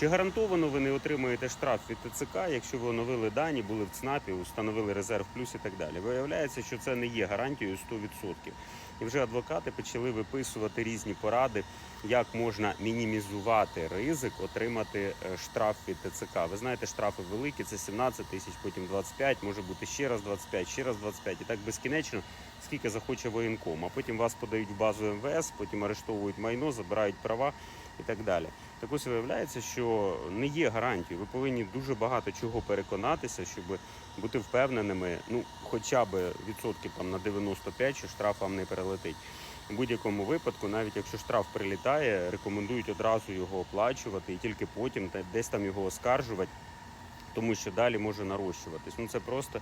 Чи гарантовано ви не отримаєте штраф від ТЦК, якщо ви оновили дані, були в ЦНАПі, установили резерв плюс і так далі? Виявляється, що це не є гарантією 100%. І вже адвокати почали виписувати різні поради, як можна мінімізувати ризик отримати е, штраф від ТЦК. Ви знаєте, штрафи великі, це 17 тисяч, потім 25, може бути ще раз 25, ще раз 25 і так безкінечно, скільки захоче воєнком. А потім вас подають в базу МВС, потім арештовують майно, забирають права і так далі. Так ось виявляється, що не є гарантією. Ви повинні дуже багато чого переконатися, щоб бути впевненими, ну хоча б відсотків там на 95, що штраф вам не перелетить. У будь-якому випадку, навіть якщо штраф прилітає, рекомендують одразу його оплачувати і тільки потім десь там його оскаржувати, тому що далі може нарощуватись. Ну це просто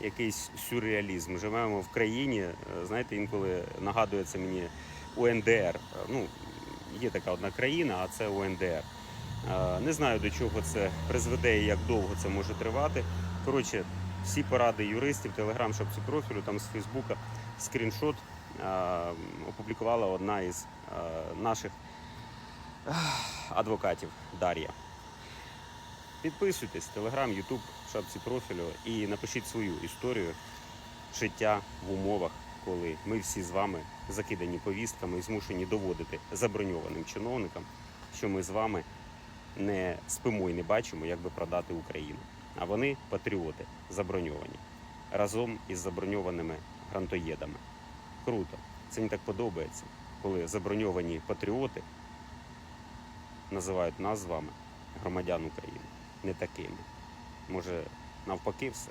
якийсь сюрреалізм. Живемо в країні, е, знаєте, інколи нагадує це мені УНДР. Е, Ну, є така одна країна, а це УНДР. Е, Не знаю до чого це призведе і як довго це може тривати. Коротше, всі поради юристів, телеграм-шапці профілю, там з Фейсбука скріншот е, опублікувала одна із е, наших адвокатів Дар'я. Підписуйтесь, телеграм, ютуб, шапці профілю і напишіть свою історію життя в умовах, коли ми всі з вами закидані повістками і змушені доводити заброньованим чиновникам, що ми з вами не спимо і не бачимо, як би продати Україну. А вони патріоти заброньовані разом із заброньованими грантоєдами. Круто. Це мені так подобається, коли заброньовані патріоти називають нас з вами, громадян України, не такими. Може, навпаки, все.